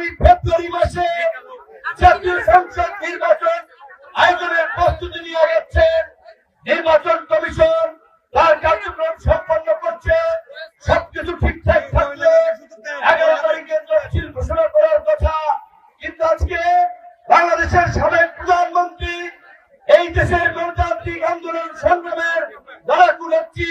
আগামী ফেব্রুয়ারি মাসে জাতীয় সংসদ নির্বাচন আয়োজনের প্রস্তুতি নিয়ে যাচ্ছেন নির্বাচন কমিশন তার কার্যক্রম সম্পন্ন করছে। সবকিছু ঠিকঠাক থাকলে এগারো তারিখে তফসিল ঘোষণা করার কথা। কিন্তু আজকে বাংলাদেশের সাবেক প্রধানমন্ত্রী, এই দেশের গণতান্ত্রিক আন্দোলন সংগ্রামের লড়াকু নেত্রী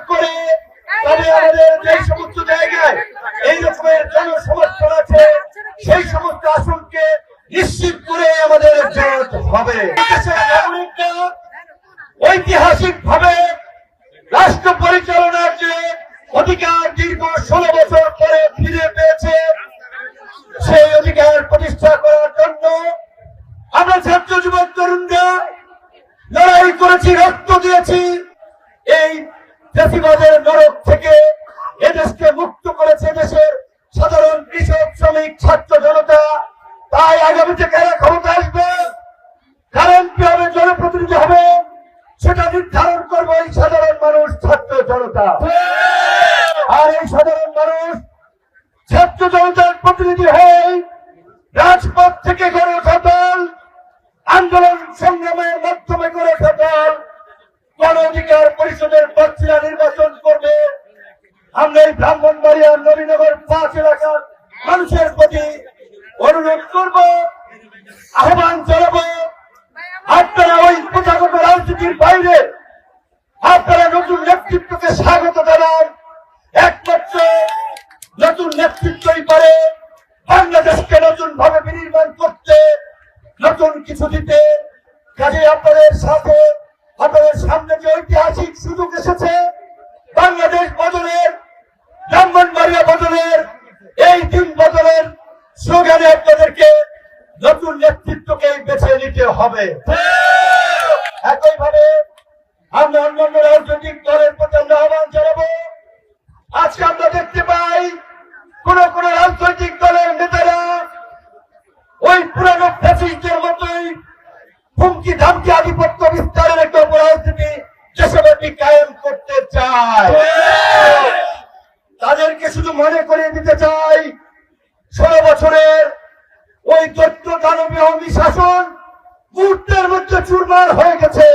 তবে আমাদের যে সমস্ত জায়গায় এই রকমের জনসমর্থন আছে, সেই সমস্ত আসনকে নিশ্চিত করে আমাদের জোট হবে। ঐতিহাসিক ভাবে রাষ্ট্র পরিচালনার যে অধিকার দীর্ঘ ষোলো বছর পরে ফিরে পেয়েছে, সেই অধিকার প্রতিষ্ঠা করার জন্য আমরা ছাত্র যুবক তরুণরা লড়াই করেছি, রক্ত দিয়েছি। এই জাতিবাদের নরক থেকে এদেশকে মুক্ত করেছে দেশের সাধারণ কৃষক শ্রমিক ছাত্র জনতা তাই আগামীতে কারা ক্ষমতা আসবে, কারণ কি হবে, জনপ্রতিনিধি হবে, সেটা নির্ধারণ করবে এই সাধারণ মানুষ, ছাত্র জনতা। আর এই সাধারণ মানুষ, ছাত্র জনতার প্রতিনিধি হয়ে রাজপথ থেকে গড়ে ওঠা দল, আন্দোলন সংগ্রামের মাধ্যমে গড়ে ওঠা দল গণ অধিকার পরিষদের প্রার্থীরা নির্বাচন করবে। আমরা এই ব্রাহ্মণবাড়িয়া নবীনগর পাঁচ এলাকার মানুষের প্রতি অনুরোধ করব, আহ্বান জানাব আপনারা ওই প্রথাগত রাজনীতির বাইরে আপনারা নতুন নেতৃত্বকে স্বাগত জানান একমাত্র নতুন নেতৃত্বই পারে, বাংলাদেশকে নতুন ভাবে বিনির্মাণ করতে, নতুন কিছু দিতে। কাজে আপনাদের সাথে, আপনাদের সামনে যে ঐতিহাসিক সুযোগ এসেছে, বাংলাদেশ বদলের ব্রাহ্মণবাড়িয়া বদলের এই দিন বদলের স্লোগানে আপনাদেরকে নতুন নেতৃত্বকে বেছে নিতে হবে। একইভাবে আমরা অন্যান্য রাজনৈতিক দলের প্রতি আমরা আহ্বান জানাব। আজকে আমরা দেখতে পাই কোন কোন রাজনৈতিক দলের নেতারা ওই পুরানো ফ্যাসিস্টের মতোই হুমকি ধামকি আধিপত্য বিস্তারের একটা রাজনীতি দেশব্যাপী কায়েম করতে চায়। তাদেরকে শুধু মনে করিয়ে দিতে চাই, ষোলো বছরের ওই দৈত্য দানবীয় শাসন মুহূর্তের মধ্যে চুরমার হয়ে গেছে।